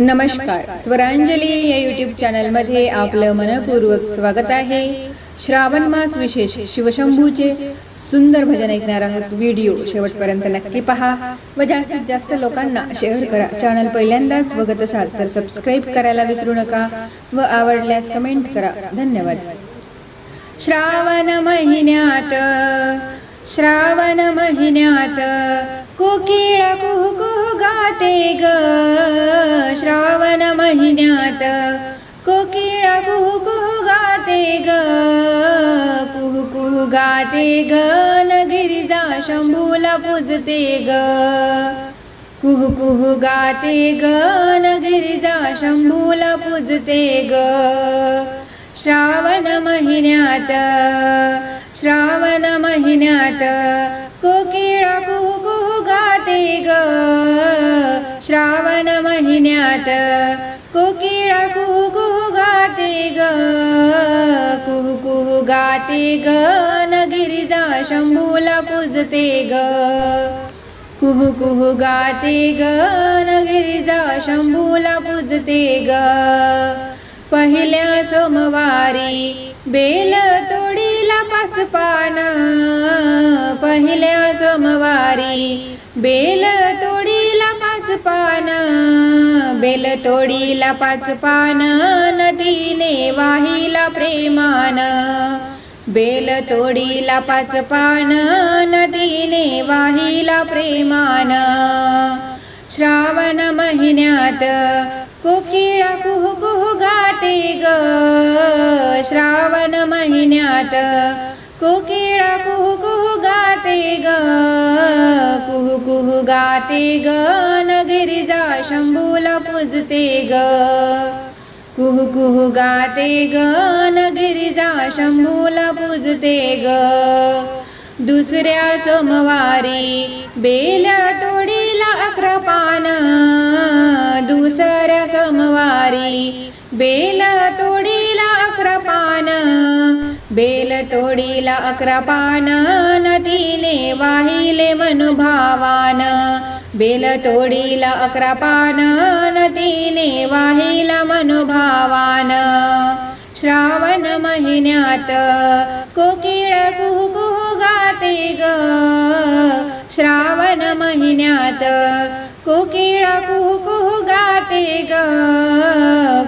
नमस्कार. स्वरांजली या यूट्यूब चॅनलमध्ये आपलं मनपूर्वक स्वागत आहे. श्रावण मास विशेष शिवशंभूचे सुंदर भजन ऐकणार आहोत. व्हिडिओ शेवटपर्यंत नक्की पहा व जास्तीत जास्त लोकांना शेअर करा. चॅनल पहिल्यांदाच बघत असाल तर सबस्क्राईब करायला विसरू नका व आवडल्यास कमेंट करा. धन्यवाद. श्रावण महिन्यात श्रावण महिन्यात कोकिळ कुहू गाते ग. श्रावण महिन्यात कोकिळ कुहू कुहू गाते ग. कुहू कुहू गाते ग. नगिरीजा शंभूला पूजते ग. कुहू गाते ग. नगिरीजा शंभूला पूजते ग. श्रावण महिन्यात श्रावण महिन्यात कोकिळ कुहू गाते ग. श्रावण महिन्यात कोकिळ कुहू गाते ग. कुहू गाते ग. नगिरीजा शंभूला पूजते ग. कुहू कुहू गाते ग. नगिरीजा शंभूला पूजते ग. पहिल्या सोमवारी बेल तो पाच पान. पहिल्या सोमवारी बेल तोडीला पाच पान. बेल तोडीला पाच पान नदीने वाहिला प्रेमान. बेल तोडीला पाच पान नदीने वाहिला प्रेमान. श्रावण महिन्यात कोकिळा कुहू गात. कोकिळा कुहू कुहू गाते ग. कुहू कुहू गाते ग. नगिरिजा शंभूला पूजते ग. कुहू कुहू गाते ग. नगिरिजा शंभूला पूजते ग. दुसऱ्या सोमवारी बेल्या तोडीला अकरा पान. दुसऱ्या सोमवारी बेला तोडीला अकरा पान. बेल तोडीला अकरा पान नदीने वाहिले मनुभावान. बेल तोडीला अकरा पान नदीने वाहिला मनुभावान. श्रावण महिन्यात कोकिळ श्रावण महिन्यात कुकीळ कुहू कुहू गाते ग.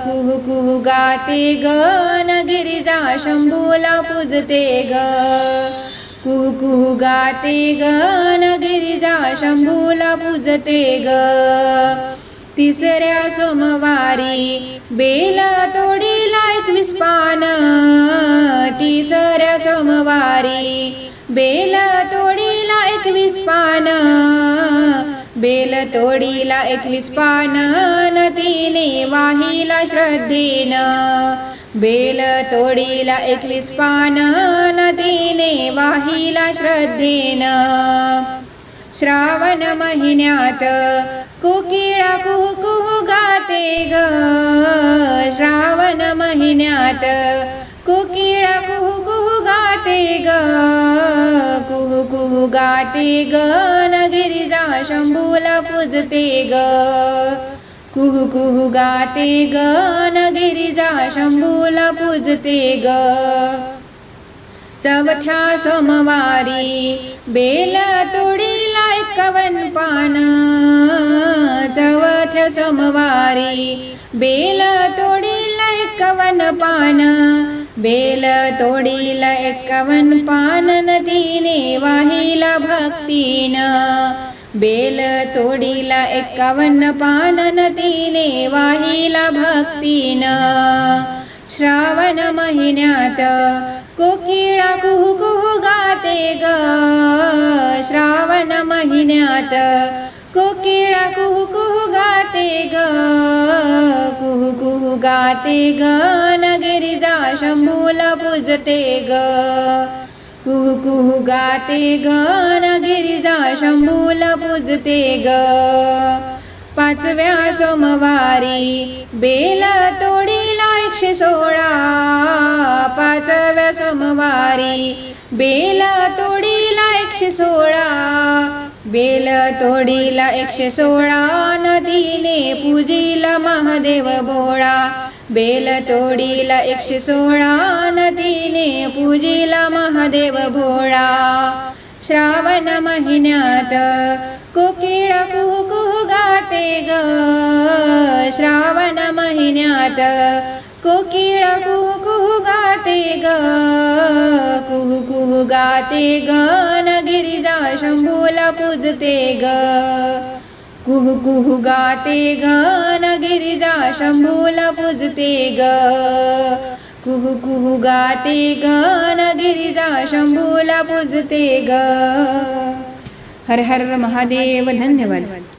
कुहू कुहू गाते ग. नगिरिजा शंभूला पूजते ग. कुहू कुहू गाते ग. नगिरिजा शंभूला पूजते ग. तिसऱ्या सोमवारी बेल तोडीला एकवीस पान तिसऱ्या सोमवारी बेल तोडीला एकवीस पान. बेल तोडीला एकवीस पान नदीने वाहिला श्रद्धेन. बेल तोडीला एकवीस पान नदीने वाहिला श्रद्धेन. श्रावण महिन्यात कोकिळा कुहू गाते ग. श्रावण महिन्यात कोकिळा कुहू कुहू गाते ग. कुहू कुहू गाते ग गिरिजा शंभूला पूजते ग. कुहू कुहू गाते ग गिरिजा शंभूला पूजते ग. चौथ्या सोमवारी बेल तोडीला कवन पान. चौथ्या सोमवारी बेल तोडीला कवन पान. बेल तोडीला एकावन्न पान नदीने वाहिला भक्तीन. बेल तोडीला एकावन्न पान नदीने वाहिला भक्तीन. श्रावण महिन्यात कोकिळा कुहू कुहू गाते ग. श्रावण महिन्यात कोकिळा कुहू गाते ग नगिरिजा शंभूला पूजते ग. कुहू कुहू गाते ग नगिरिजा शंभूला पूजते ग. पाचव्या सोमवारी बेल तोडीला एकशे सोळा. पाचव्या सोमवारी बेल तोडीला एकशे सोळा. बेल तोडीला एकशे सोळा नदीने पूजीला महादेव भोळा बेल तोडीला एकशे सोळा नदीने पूजिला महादेव भोळा. श्रावण महिन्यात कोकिळा कुहू कुहू गाते ग. श्रावण महिन्यात कोकिळा कुहू कुहू गाते ग. कुहू कुहू गाते ग नगिरिजा शंभूला पूजते ग. कुहु कुहू गाते ग गिरिजा शंभूला पूजते ग. कुहू कुहु गाते ग गिरिजा शंभूला पूजते ग. हर हर महादेव धन्यवाद.